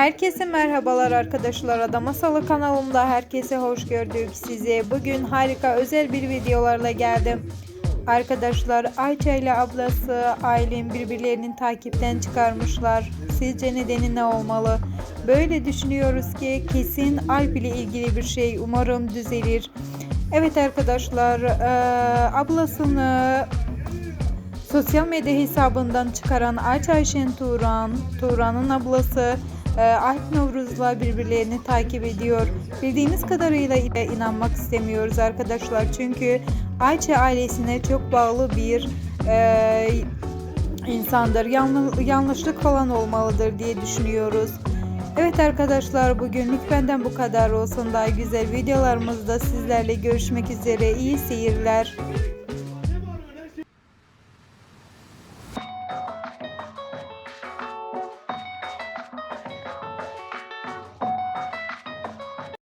Herkese merhabalar arkadaşlar. Ada Masalı kanalımda herkese hoş gördük sizi. Bugün harika özel bir videolarla geldim. Arkadaşlar Ayça ile ablası Aylin birbirlerinin takipten çıkarmışlar. Sizce nedeni ne olmalı? Böyle düşünüyoruz ki kesin Alp ile ilgili bir şey. Umarım düzelir. Evet arkadaşlar eee, ablasını Sosyal medya hesabından çıkaran Ayça Ayşen Turan, Turan'ın ablası Alp Novruz'la birbirlerini takip ediyor. Bildiğimiz kadarıyla inanmak istemiyoruz arkadaşlar. Çünkü Ayça ailesine çok bağlı bir e, insandır. Yanlı- yanlışlık falan olmalıdır diye düşünüyoruz. Evet arkadaşlar bugünlük benden bu kadar olsun. Daha güzel videolarımızda sizlerle görüşmek üzere. İyi seyirler.